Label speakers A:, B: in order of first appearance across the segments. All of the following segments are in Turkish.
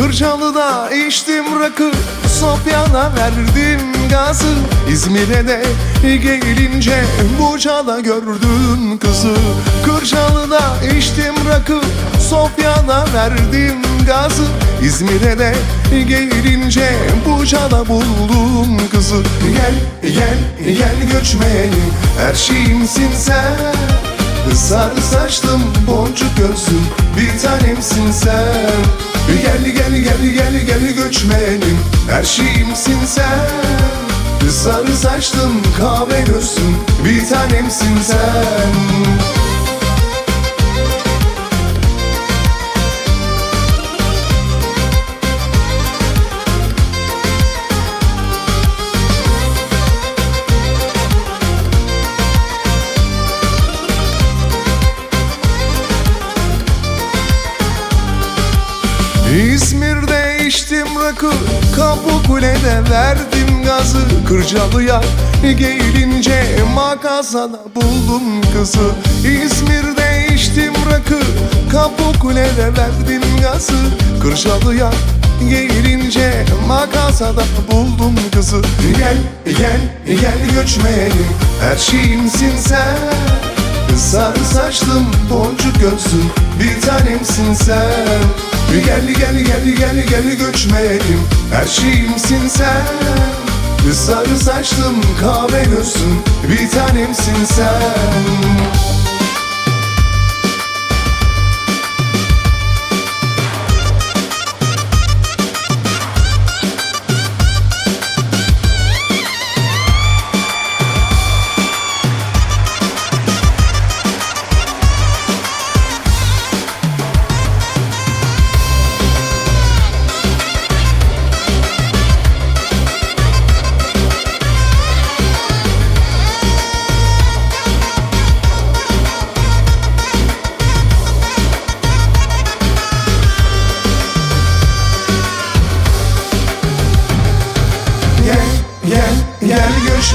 A: Kırcalı'da içtim rakı Sofya'da verdim gazı. İzmir'e de gelince Buca'da gördüm kızı. Kırcalı'da içtim rakı Sofya'da verdim gazı. İzmir'e de gelince Buca'da buldum kızı. Gel gel gel göçmenim Her şeyimsin sen Sarı saçlım boncuk gözlüm Bir tanemsin sen Gel gel gel gel gel göçmenim. Her şeyimsin sen. Sarı saçlım kahve gözlüm Bir tanemsin sen İzmir'de içtim rakı Kapı kulede verdim gazı. Kırcalı'ya gelince Makasada buldum kızı. İzmir'de içtim rakı Kapı kulede verdim gazı. Kırcalı'ya gelince Makasada buldum kızı. Gel gel gel göçmenim Her şeyimsin sen. Sarı saçlım boncuk gözlüm Bir tanemsin sen Gel gel gel gel gel göçmenim. Her şeyimsin sen. Sarı saçlım kahve gözlüm Bir tanemsin sen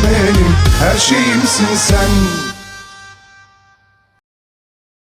A: Göçmenim Her şeyimsin sen